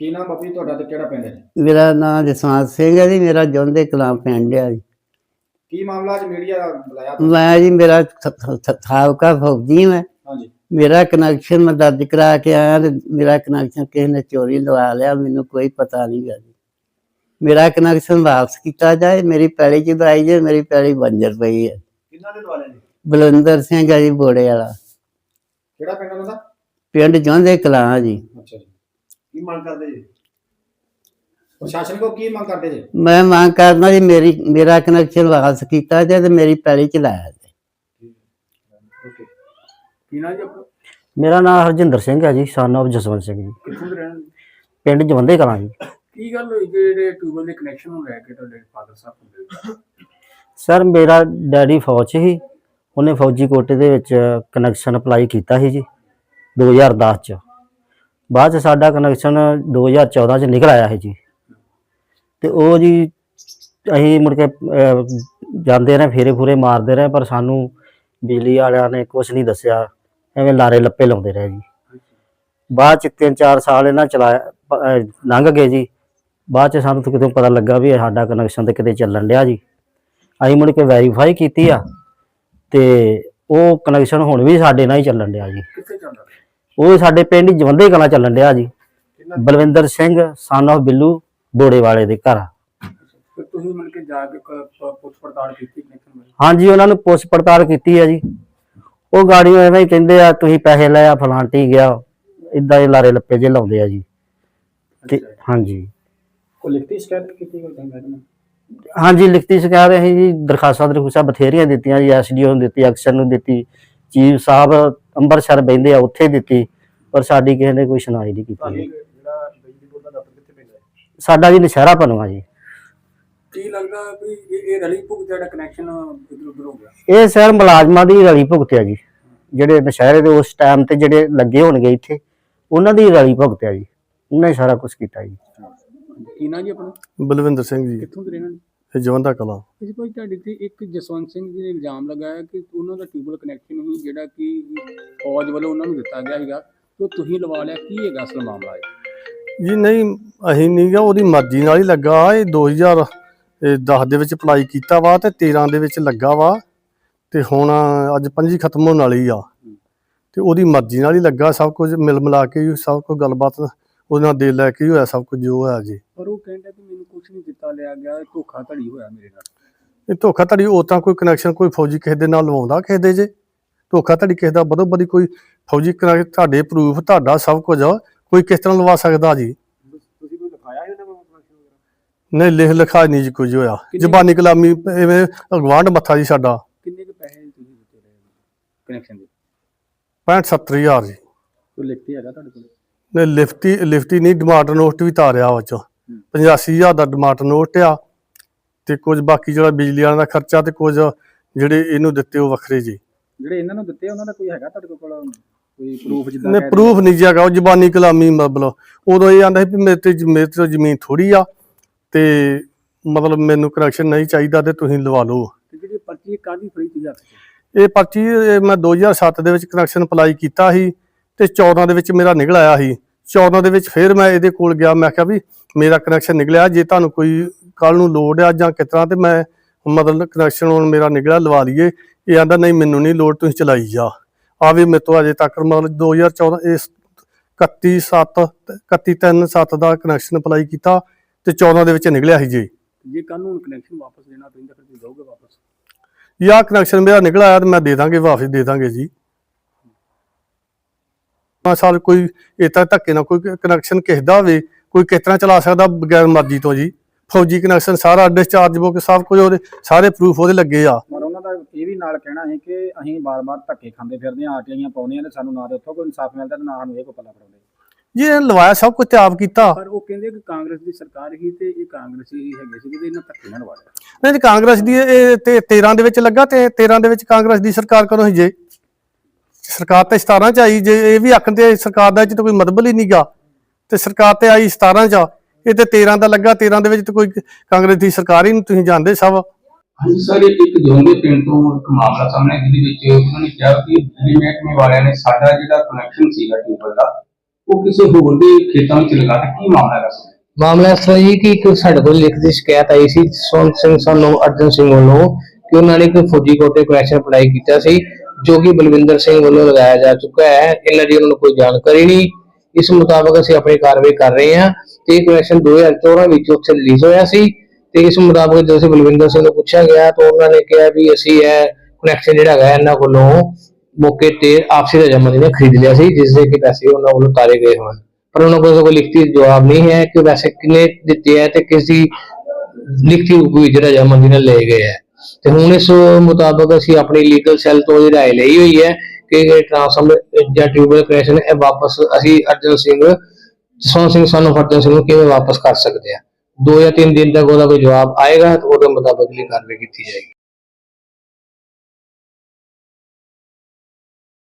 ਕੀ ਨਾਮ ਬਾਪੂ ਜੀ ਤੁਹਾਡਾ ਤੇ ਕਿਹੜਾ ਪਿੰਡ ਹੈ ਜੀ? ਮੇਰਾ ਨਾਮ ਜਸਵੰਤ ਸਿੰਘ ਹੈ ਜੀ ਮੇਰਾ ਜੋਂਦੇ ਕਲਾਂ ਪਿੰਡ ਹੈ ਜੀ। ਕੀ ਮਾਮਲਾ ਅੱਜ ਮੀਡੀਆ ਦਾ ਬੁਲਾਇਆ? ਮੈਂ ਜੀ ਮੇਰਾ ਸ- ਸ- ਸਾਬਕਾ ਫੌਜੀ ਮੈਂ। ਹਾਂਜੀ। ਮੇਰਾ ਕਨੈਕਸ਼ਨ ਮੈਂ ਦਰਜ ਕਰਾ ਕੇ ਆਇਆ ਤੇ ਮੇਰਾ ਕਨੈਕਸ਼ਨ ਕਿਸੇ ਨੇ ਚੋਰੀ ਲਵਾ ਲਿਆ ਮੈਨੂੰ ਕੋਈ ਪਤਾ ਨਹੀਂ ਗਾ ਜੀ। ਮੇਰਾ ਕਨੈਕਸ਼ਨ ਵਾਪਸ ਕੀਤਾ ਜਾਏ ਮੇਰੀ ਪੈਲੀ ਚ ਦਵਾਈ ਜੇ ਮੇਰੀ ਪੈਲੀ ਬੰਜਰ ਪਈ ਹੈ। ਕਿੰਨਾ ਦੇ ਦਵਾਲੇ ਜੀ ਬਲਵਿੰਦਰ ਸਿੰਘ ਹੈ ਜੀ ਬੋੜੇ ਵਾਲਾ। ਕਿਹੜਾ ਪਿੰਡ ਉਹਨਾਂ ਦਾ ਪਿੰਡ ਜੋਂਦੇ ਕਲਾਂ ਜੀ। ਕੀ ਮੰਗ ਕਰਦੇ ਜੀ? ਪ੍ਰਸ਼ਾਸਨ ਕੋ ਕੀ ਮੰਗ ਕਰਦੇ ਜੀ? ਮੈਂ ਮੰਗ ਕਰਦਾ ਜੀ ਮੇਰੀ ਮੇਰਾ ਕਨੈਕਸ਼ਨ ਵਾਪਸ ਕੀਤਾ ਜਾਏ ਤੇ ਮੇਰੀ ਪੈਲੀ ਚ ਲਾਇਆ ਜਾਏ। ਓਕੇ। ਕੀ ਨਾਮ ਜੀ ਆਪਣਾ? ਮੇਰਾ ਨਾਮ ਹਰਜਿੰਦਰ ਸਿੰਘ ਹੈ ਜੀ ਸਨ of ਜਸਵੰਤ ਸਿੰਘ ਜੀ। ਕਿੱਥੋਂ ਦੇ ਰਹਿਣ ਵਾਲੇ? ਪਿੰਡ ਜਵੰਦੇ ਕਲਾਂ ਜੀ। ਕੀ ਗੱਲ ਹੋਈ ਜਿਹੜੇ ਟਿਊਬਲ ਦੇ ਕਨੈਕਸ਼ਨ ਨੂੰ ਲੈ ਕੇ ਤੁਹਾਡੇ ਫਾਦਰ ਸਾਹਿਬ ਹੁੰਦੇ ਸਰ ਮੇਰਾ ਡੈਡੀ ਫੌਜ 'ਚ ਸੀ। ਉਹਨੇ ਫੌਜੀ ਕੋਟੇ ਦੇ ਵਿੱਚ ਕਨੈਕਸ਼ਨ ਅਪਲਾਈ ਕੀਤਾ ਸੀ ਜੀ 2010 ਚ। ਬਾਅਦ ਚ ਸਾਡਾ ਕਨੈਕਸ਼ਨ 2014 ਚ ਨਿਕਲ ਆਇਆ ਹੈ ਜੀ। ਤੇ ਉਹ ਜੀ ਅਸੀਂ ਮੁੜ ਕੇ ਅਹ, ਜਾਂਦੇ ਰਹੇ ਫੇਰੇ ਫੂਰੇ ਮਾਰਦੇ ਰਹੇ ਪਰ ਸਾਨੂੰ ਬਿਜਲੀ ਵਾਲਿਆਂ ਨੇ ਕੁਝ ਨਹੀਂ ਦੱਸਿਆ। ਐਵੇਂ ਲਾਰੇ ਲੱਪੇ ਲਾਉਂਦੇ ਰਹੇ ਜੀ। ਬਾਅਦ ਚ 3-4 ਸਾਲ ਇਹਨਾਂ ਚਲਾਇਆ ਪ- ਅਹ, ਲੰਘ ਗਏ ਜੀ। ਬਾਅਦ ਚ ਸਾਨੂੰ ਤਾਂ ਕਿਤੇ ਪਤਾ ਲੱਗਾ ਵੀ ਇਹ ਸਾਡਾ ਕਨੈਕਸ਼ਨ ਤੇ ਕਿਤੇ ਚੱਲਣ ਡਿਆ ਜੀ। ਅਸੀਂ ਮੁੜ ਕੇ ਵੈਰੀਫਾਈ ਕੀਤੀ ਆ ਤੇ ਉਹ ਕਨੈਕਸ਼ਨ ਹੁਣ ਵੀ ਸਾਡੇ ਨਾਲ ਹੀ ਚੱਲਣ ਡਿਆ ਜੀ। ਕਿੱਥੇ ਜਾਂਦਾ ਉਹ ਸਾਡੇ ਪਿੰਡ ਜਵੰਦੇ ਕਲਾਂ ਚੱਲਣ ਡਿਆ ਜੀ। ਬਲਵਿੰਦਰ ਸਿੰਘ son of ਬਿੱਲੂ ਬੋੜੇ ਵਾਲੇ ਦੇ ਘਰ। ਫਿਰ ਤੁਸੀਂ ਮਿਲ ਕੇ ਜਾ ਕੇ ਕ- ਪ- ਪੁੱਛ ਪੜਤਾਲ ਕੀਤੀ ਕਨੈਕਸ਼ਨ ਬਾਰੇ ਹਾਂਜੀ ਉਹਨਾਂ ਨੂੰ ਪੁੱਛ ਪੜਤਾਲ ਕੀਤੀ ਆ ਜੀ। ਉਹ ਗਾੜੀ ਐਵੇਂ ਹੀ ਕਹਿੰਦੇ ਆ ਤੁਸੀਂ ਪੈਸੇ ਲੈ ਆ ਫਲਾਂਟੀ ਗਿਆ। ਇਦਾਂ ਦੇ ਲਾਰੇ ਲੱਪੇ ਜੇ ਲਾਉਂਦੇ ਆ ਜੀ। ਤੇ। ਹਾਂਜੀ। ਕੋਈ ਲਿਖਤੀ ਸ਼ਿਕਾਇਤ ਕੀਤੀ ਕੋਈ ਮੈਡਮ ਹਾਂਜੀ ਲਿਖਤੀ ਸ਼ਿਕਾਇਤ ਅਸੀਂ ਜੀ ਦਰਖਾਸਤਾਂ ਦਰਖਾਸਤਾਂ ਬਥੇਰੀਆਂ ਦਿੱਤੀਆਂ ਜੀ ਐਸਡੀਓ ਨੂੰ ਦਿੱਤੀ ਅਕਸਰ ਨੂੰ ਦਿੱਤੀ ਚੀਫ ਸਾਹਿਬ ਅੰਮ੍ਰਿਤਸਰ ਬਹਿੰਦੇ ਆ ਉੱਥੇ ਦਿੱਤੀ ਪਰ ਸਾਡੀ ਕਿਸੇ ਨੇ ਕੋਈ ਸੁਣਾਈ ਨਹੀਂ ਕੀਤੀ। ਜਿਹੜਾ ਬਿਜਲੀ ਬੋਰਡ ਦਾ ਦਫ਼ਤਰ ਕਿੱਥੇ ਪੈਂਦਾ ਹੈ? ਸਾਡਾ ਜੀ ਨਸ਼ਹਿਰਾ ਪਨੂਆ ਜੀ। ਕੀ ਲੱਗਦਾ ਵੀ ਇਹ ਇਹ ਰਲੀ ਭੁਗਤ ਜਿਹੜਾ ਕਨੈਕਸ਼ਨ ਇਧਰ ਉਧਰ ਹੋ ਗਿਆ? ਇਹ ਸਰ ਮੁਲਾਜ਼ਮਾਂ ਦੀ ਰਲੀ ਭੁਗਤ ਆ ਜੀ। ਜਿਹੜੇ ਨਸ਼ਹਿਰੇ ਦੇ ਉਸ ਟਾਈਮ ਤੇ ਜਿਹੜੇ ਲੱਗੇ ਹੋਣਗੇ ਇੱਥੇ ਉਹਨਾਂ ਦੀ ਰਲੀ ਭੁਗਤ ਆ ਜੀ। ਉਹਨਾਂ ਨੇ ਸਾਰਾ ਕੁਝ ਕੀਤਾ ਜੀ। ਕੀ ਨਾਂ ਜੀ ਆਪਣਾ? ਬਲਵਿੰਦਰ ਸਿੰਘ ਜੀ। ਕਿੱਥੋਂ ਦੇ ਰਹਿਣ ਵਾਲੇ? ਇਹ ਜਵੰਦਾ ਕਲਾਂ। ਇਸ ਕੋਈ ਤੁਹਾਡੇ ਤੇ ਇੱਕ ਜਸਵੰਤ ਸਿੰਘ ਜੀ ਨੇ ਇਲਜ਼ਾਮ ਲਗਾਇਆ ਕਿ ਉਹਨਾਂ ਦਾ ਟਿਊਬਲ ਕਨੈਕਸ਼ਨ ਹੀ ਜਿਹੜਾ ਕਿ ਫੌਜ ਵੱਲੋਂ ਉਹਨਾਂ ਨੂੰ ਦਿੱਤਾ ਗਿਆ ਹੈਗਾ ਤੇ ਉਹ ਤੁਸੀਂ ਲਵਾ ਲਿਆ ਕੀ ਹੈਗਾ ਅਸਲ ਮਾਮਲਾ ਹੈ ਜੀ ਨਹੀਂ ਅਸੀਂ ਨਹੀਂ ਗਾ ਉਹਦੀ ਮਰਜ਼ੀ ਨਾਲ ਹੀ ਲੱਗਾ ਇਹ 2010 ਦੇ ਵਿੱਚ ਅਪਲਾਈ ਕੀਤਾ ਵਾ ਤੇ 13 ਦੇ ਵਿੱਚ ਲੱਗਾ ਵਾ। ਤੇ ਹੁਣ ਅੱਜ ਪੰਜੀ ਖਤਮ ਹੋਣ ਵਾਲੀ ਆ। ਤੇ ਉਹਦੀ ਮਰਜ਼ੀ ਨਾਲ ਹੀ ਲੱਗਾ ਸਭ ਕੁਝ ਮਿਲ ਮਿਲਾ ਕੇ ਸਭ ਕੁਝ ਗੱਲਬਾਤ ਉਹਦੇ ਨਾਲ ਦੇ ਲੈ ਕੇ ਹੀ ਹੋਇਆ ਸਭ ਕੁਝ ਜੋ ਹੋਇਆ ਜੀ। ਪਰ ਉਹ ਕਹਿੰਦਾ ਕਿ ਮੈਨੂੰ ਕੁਝ ਨਹੀਂ ਦਿੱਤਾ ਲਿਆ ਗਿਆ ਧੋਖਾ ਧੜੀ ਹੋਇਆ ਮੇਰੇ ਨਾਲ। ਇਹ ਧੋਖਾ ਧੜੀ ਉਹ ਤਾਂ ਕੋਈ ਕਨੈਕਸ਼ਨ ਕੋਈ ਫੌਜੀ ਕਿਸੇ ਦੇ ਨਾਲ ਲਵਾਉਂਦਾ ਕਿਸੇ ਦੇ ਜੇ। ਧੋਖਾ ਧੜੀ ਕਿਸੇ ਦਾ ਬਦੋ ਬਦੀ ਕੋਈ ਫੌਜੀ ਕਨੈਕਟ ਤੁਹਾਡੇ ਪ੍ਰੂਫ ਤੁਹਾਡਾ ਸਭ ਕੁਝ ਆ, ਕੋਈ ਕਿਸ ਤਰ੍ਹਾਂ ਲਵਾ ਸਕਦਾ ਜੀ? ਤੁਸੀਂ ਕੋਈ ਲਿਖਾਇਆ ਇਹਨਾਂ ਕੋਲ ਕਨੈਕਸ਼ਨ ਵਗੈਰਾ? ਨਹੀਂ ਲਿਖ ਲਿਖਾ ਨਹੀਂ ਜੀ ਕੁਝ ਹੋਇਆ। ਕਿੰਨੀ- ਜ਼ਬਾਨੀ ਕਲਾਮੀ ਐਵੇਂ ਗਵਾਂਢ ਮੱਥਾ ਜੀ ਸਾਡਾ। ਕਿੰਨੇ ਕੁ ਪੈਸੇ ਤੁਸੀਂ ਦਿੱਤੇ ਰਹੇ ਕਨੈਕਸ਼ਨ ਦੇ? 65 70000 ਜੀ। ਕੋਈ ਲਿਖਤੀ ਹੈਗਾ ਤੁਹਾਡੇ ਕੋਲ? ਨੇ ਲਿਫਟੀ ਲਿਫਟੀ ਨਹੀਂ ਡਿਮਾਂਡ ਨੋਟ ਵੀ ਤਾਰਿਆ ਉਹ ਚ 85000 ਦਾ ਡਿਮਾਂਡ ਨੋਟ ਆ ਤੇ ਕੁਝ ਬਾਕੀ ਜਿਹੜਾ ਬਿਜਲੀ ਵਾਲਿਆਂ ਦਾ ਖਰਚਾ ਤੇ ਕੁਝ ਜਿਹੜੇ ਇਹਨੂੰ ਦਿੱਤੇ ਉਹ ਵੱਖਰੇ ਜੀ। ਜਿਹੜੇ ਇਹਨਾਂ ਨੂੰ ਦਿੱਤੇ ਉਹਨਾਂ ਦਾ ਕੋਈ ਹੈਗਾ ਤੁਹਾਡੇ ਕੋਲ ਕੋਈ ਪ੍ਰੂਫ ਜਿੱਦਾਂ ਨੇ ਕਹਿ ਰਹੇ ਪ੍ਰੂਫ ਨਹੀਂ ਜਗਾ ਉਹ ਜ਼ਬਾਨੀ ਕਲਾਮੀ ਮਤਲਬ। ਉਦੋਂ ਇਹ ਆਂਦਾ ਸੀ ਵੀ ਮੇਰੇ ਤੇ ਜ- ਮੇਰੇ ਤੇ ਜ਼ਮੀਨ ਥੋੜੀ ਆ ਤੇ ਮਤਲਬ ਮੈਨੂੰ ਕਨੈਕਸ਼ਨ ਨਹੀਂ ਚਾਹੀਦਾ ਤੇ ਤੁਸੀਂ ਲਵਾ ਲਓ। ਤੇ ਜਿਹੜੀ ਪਰਚੀ ਕਾਦੀ ਫਰੀ 'ਚ? ਇਹ ਪਰਚੀ ਇਹ ਮੈਂ 2007 ਦੇ ਵਿੱਚ ਕਨੈਕਸ਼ਨ ਅਪਲਾਈ ਕੀਤਾ ਸੀ। ਤੇ 14 ਦੇ ਵਿੱਚ ਮੇਰਾ ਨਿਕਲ ਆਇਆ ਸੀ। 14 ਦੇ ਵਿੱਚ ਫਿਰ ਮੈਂ ਇਹਦੇ ਕੋਲ ਗਿਆ। ਮੈਂ ਕਿਹਾ ਵੀ ਮੇਰਾ ਕਨੈਕਸ਼ਨ ਨਿਕਲਿਆ। ਜੇ ਤੁਹਾਨੂੰ ਕੋਈ ਕੱਲ ਨੂੰ ਲੋੜ ਆ ਜਾਂ ਕਿਸ ਤਰ੍ਹਾਂ ਤੇ ਮੈਂ ਮਤਲਬ ਕਨੈਕਸ਼ਨ ਹੁਣ ਮੇਰਾ ਨਿਕਲਿਆ ਲਵਾ ਲਈਏ। ਇਹ ਆਂਦਾ ਨਹੀਂ ਮੈਨੂੰ ਨਹੀਂ ਲੋੜ ਤੁਸੀਂ ਚਲਾਈ ਜਾ। ਆ ਵੀ ਮੇਰੇ ਤੋਂ ਅਜੇ ਤੱਕ ਮਤਲਬ 2014 ਇਸ 31 7 31 3 7 ਦਾ ਕਨੈਕਸ਼ਨ ਅਪਲਾਈ ਕੀਤਾ ਤੇ 14 ਦੇ ਵਿੱਚ ਨਿਕਲਿਆ ਸੀ ਜੀ। ਜੇ ਕੱਲ ਨੂੰ ਕਨੈਕਸ਼ਨ ਵਾਪਸ ਦੇਣਾ ਪੈਂਦਾ ਫਿਰ ਤੁਸੀਂ ਦੋਗੇ ਵਾਪਸ? ਜਾਂ ਕਨੈਕਸ਼ਨ ਮੇਰਾ ਨਿਕਲ ਆਇਆ ਤੇ ਮੈਂ ਦੇ ਦਾਂਗੇ ਵਾਪਸ ਦੇ ਦਾਂਗੇ ਜੀ। ਪੰਜ ਸਾਲ ਕੋਈ ਇਤਾਂ ਧੱਕੇ ਨਾਲ ਕੋਈ ਕਨੈਕਸ਼ਨ ਕਿਸੇ ਦਾ ਹੋਵੇ ਕੋਈ ਕਿਸ ਤਰ੍ਹਾਂ ਚਲਾ ਸਕਦਾ ਬਗੈਰ ਮਰਜ਼ੀ ਤੋਂ ਜੀ। ਫੌਜੀ ਕਨੈਕਸ਼ਨ ਸਾਰਾ ਡਿਸਚਾਰਜ ਬੁੱਕ ਸਭ ਕੁਝ ਉਹਦੇ ਸਾਰੇ ਪ੍ਰੂਫ ਉਹਦੇ ਲੱਗੇ ਆ। ਪਰ ਉਹਨਾਂ ਦਾ ਇਹ ਵੀ ਨਾਲ ਕਹਿਣਾ ਹੈ ਕਿ ਅਸੀਂ ਬਾਰ-ਬਾਰ ਧੱਕੇ ਖਾਂਦੇ ਫਿਰਦੇ ਹਾਂ ਆਰਟੀਆਈਆਂ ਪਾਉਂਦੇ ਹਾਂ ਤੇ ਸਾਨੂੰ ਨਾ ਦੇ ਉੱਥੋਂ ਕੋਈ ਇਨਸਾਫ ਮਿਲਦਾ ਤੇ ਨਾ ਸਾਨੂੰ ਇਹ ਕੋ ਪੱਲਾ ਫੜਾਉਂਦੇ। ਜੀ ਇਹ ਲਵਾਇਆ ਸਭ ਕੁਝ ਤੇ ਆਪ ਕੀਤਾ। ਪਰ ਉਹ ਕਹਿੰਦੇ ਕਿ ਕਾਂਗਰਸ ਦੀ ਸਰਕਾਰ ਹੀ ਤੇ ਇਹ ਕਾਂਗਰਸੀ ਹੀ ਹੈਗੇ ਸੀ ਤੇ ਇਹਨਾਂ ਧੱਕੇ ਨਾਲ ਲਵਾਇਆ ਨਹੀਂ ਤੇ ਕਾਂਗਰਸ ਦੀ ਇਹ ਤੇ 13 ਦੇ ਵਿੱਚ ਲੱਗਾ ਤੇ 13 ਦੇ ਵਿੱਚ ਕਾਂਗਰਸ ਦੀ ਸਰਕਾਰ ਕਦੋਂ ਸੀ ਜੇ। ਸਰਕਾਰ ਤੇ 17 ਚ ਆਈ ਜੇ ਇਹ ਵੀ ਆਖਣ ਤੇ ਸਰਕਾਰ ਦਾ ਇਹ 'ਚ ਤਾਂ ਕੋਈ ਮਤਲਬ ਹੀ ਨਹੀਂਗਾ। ਤੇ ਸਰਕਾਰ ਤੇ ਆਈ 17 ਚ ਇਹ ਤੇ 13 ਦਾ ਲੱਗਾ 13 ਦੇ ਵਿੱਚ ਤਾਂ ਕੋਈ ਕਾਂਗਰਸ ਦੀ ਸਰਕਾਰ ਹੀ ਨਹੀਂ ਤੁਸੀਂ ਜਾਣਦੇ ਸਭ। ਹਾਂਜੀ ਸਰ ਇੱਕ ਜੋਂਦੇ ਪਿੰਡ ਤੋਂ ਇੱਕ ਮਾਮਲਾ ਸਾਹਮਣੇ ਆਇਆ ਜਿਹਦੇ ਵਿੱਚ ਉਹਨਾਂ ਨੇ ਕਿਹਾ ਕਿ ਬਿਜਲੀ ਮਹਿਕਮੇ ਵਾਲਿਆਂ ਨੇ ਸਾਡਾ ਜਿਹੜਾ ਕਨੈਕਸ਼ਨ ਸੀਗਾ ਟਿਊਬਲ ਦਾ ਉਹ ਕਿਸੇ ਹੋਰ ਦੇ ਖੇਤਾਂ ਵਿੱਚ ਲਗਾ ਦਿੱਤਾ। ਕੀ ਮਾਮਲਾ ਹੈਗਾ ਸਰ? ਮਾਮਲਾ ਇਸ ਤਰ੍ਹਾਂ ਜੀ ਕਿ ਇੱਕ ਸਾਡੇ ਕੋਲ ਲਿਖਤੀ ਸ਼ਿਕਾਇਤ ਆਈ ਸੀ ਸੋਨ ਸਿੰਘ ਸਾਨੂੰ ਅਰਜਨ ਸਿੰਘ ਵੱਲੋਂ ਕਿ ਉਹਨਾਂ ਨੇ ਇੱਕ ਫੌਜੀ ਕੋਟੇ ਕੁਐਸਚਨ ਅਪਲਾਈ ਕੀਤਾ ਸੀ। ਜੋ ਕਿ ਬਲਵਿੰਦਰ ਸਿੰਘ ਵੱਲੋਂ ਲਗਾਇਆ ਜਾ ਚੁੱਕਾ ਹੈ, ਇਹਨਾਂ ਦੀ ਉਹਨਾਂ ਨੂੰ ਕੋਈ ਜਾਣਕਾਰੀ ਨਹੀਂ। ਇਸ ਮੁਤਾਬਕ ਅਸੀਂ ਆਪਣੀ ਕਾਰਵਾਈ ਕਰ ਰਹੇ ਹਾਂ ਤੇ ਇਹ ਕੁਐਸਚਨ 2014 ਵਿੱਚ ਉੱਥੇ ਰਿਲੀਜ਼ ਹੋਇਆ ਸੀ ਤੇ ਇਸ ਮੁਤਾਬਕ ਜਦੋਂ ਅਸੀਂ ਬਲਵਿੰਦਰ ਸਿੰਘ ਨੂੰ ਪੁੱਛਿਆ ਗਿਆ ਤਾਂ ਉਹਨਾਂ ਨੇ ਕਿਹਾ ਵੀ ਅਸੀਂ ਇਹ ਕੁਨੈਕਸ਼ਨ ਜਿਹੜਾ ਹੈਗਾ ਇਹਨਾਂ ਕੋਲੋਂ ਮੌਕੇ ਤੇ ਆਪਸੀ ਰਜਾਮੰਦੀ ਨਾਲ ਖਰੀਦ ਲਿਆ ਸੀ, ਜਿਸ ਦੇ ਕਿ ਪੈਸੇ ਉਹਨਾਂ ਵੱਲੋਂ ਤਾਰੇ ਗਏ ਹਨ ਪਰ ਉਹਨਾਂ ਕੋਲ ਕੋਈ ਲਿਖਤੀ ਜਵਾਬ ਨਹੀਂ ਹੈ ਕਿ ਵੈਸੇ ਕਿੰਨੇ ਦਿੱਤੇ ਹੈ ਤੇ ਕਿਸ ਦੀ ਲਿਖਤੀ ਰੂਪ ਵਿੱਚ ਰਜਾਮੰਦੀ ਨਾਲ ਲਏ ਗਏ ਹੈ। ਤੇ ਹੁਣ ਇਸ ਮੁਤਾਬਕ ਅਸੀਂ ਆਪਣੀ ਲੀਗਲ ਸੈੱਲ ਤੋਂ ਇਹ ਰਾਏ ਲਈ ਹੋਈ ਹੈ ਕਿ ਇਹ ਟ੍ਰਾਂਸਫਰ ਜਾਂ ਟਿਊਬਲ ਕ੍ਰੈਸ਼ਨ ਇਹ ਵਾਪਸ ਅਸੀਂ ਅਰਜਨ ਸਿੰਘ, ਜਸਵੰਤ ਸਿੰਘ ਸਾਨੂੰ ਅਰਜਨ ਸਿੰਘ ਨੂੰ ਕਿਵੇਂ ਵਾਪਸ ਕਰ ਸਕਦੇ ਆ? ਦੋ ਜਾਂ ਤਿੰਨ ਦਿਨ ਤੱਕ ਉਹਦਾ ਕੋਈ ਜਵਾਬ ਆਏਗਾ ਤਾਂ ਉਹਦੇ ਮੁਤਾਬਕ ਲਈ ਕਾਰਵਾਈ ਕੀਤੀ ਜਾਏਗੀ।